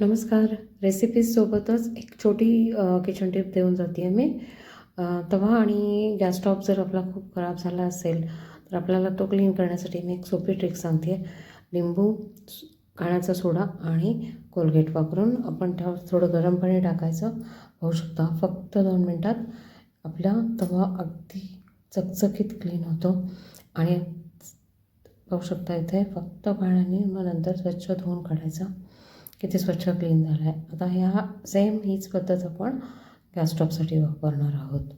नमस्कार. रेसिपीजसोबतच एक छोटी किचन टिप देऊन जाते आहे मी तवा आणि गॅस स्टॉप जर आपला खूप खराब झाला असेल तर आपल्याला तो क्लीन करण्यासाठी मी एक सोपी ट्रिक सांगते. आहे लिंबू स- खाण्याचा सोडा आणि कोलगेट वापरून आपण त्यावर थोडं गरम पाणी टाकायचं. होऊ शकता फक्त दोन मिनटात आपला तवा अगदी चकचकीत क्लीन होतो. आणि पाहू शकता इथे फक्त पाण्याने मग नंतर स्वच्छ धुवून काढायचा. किती स्वच्छ क्लीन झाला आहे. आता ह्या सेम हीच पद्धत आपण गॅस स्टॉपसाठी वापरणार आहोत.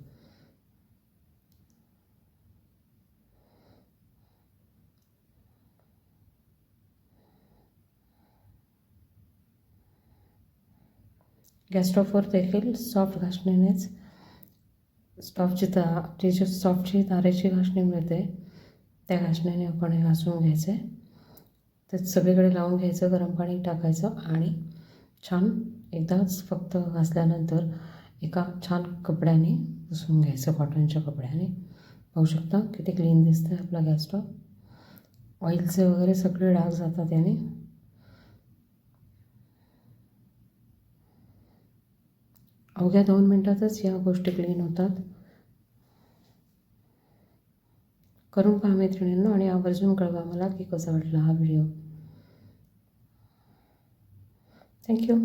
गॅस स्टॉपवर देखील सॉफ्ट घासणीनेच स्टॉपची ता आपली जी सॉफ्टची तारेची घासणी मिळते त्या घासणीने आपण हे घासून घ्यायचे. ते सगळीकडे लावून घ्यायचं गरम पाणी टाकायचं आणि छान एकदाच फक्त घासल्यानंतर एका छान कपड्याने पुसून घ्यायचं कॉटनच्या कपड्याने. पाहू शकता किती क्लीन दिसतं आहे आपला गॅस स्टॉप ऑइलचे वगैरे सगळे डाग जातात याने. अवघ्या दोन मिनटातच या गोष्टी क्लीन होतात. करून पहा मैत्रिणींनो आणि आवर्जून कळवा मला की कसा वाटला हा व्हिडिओ. थँक्यू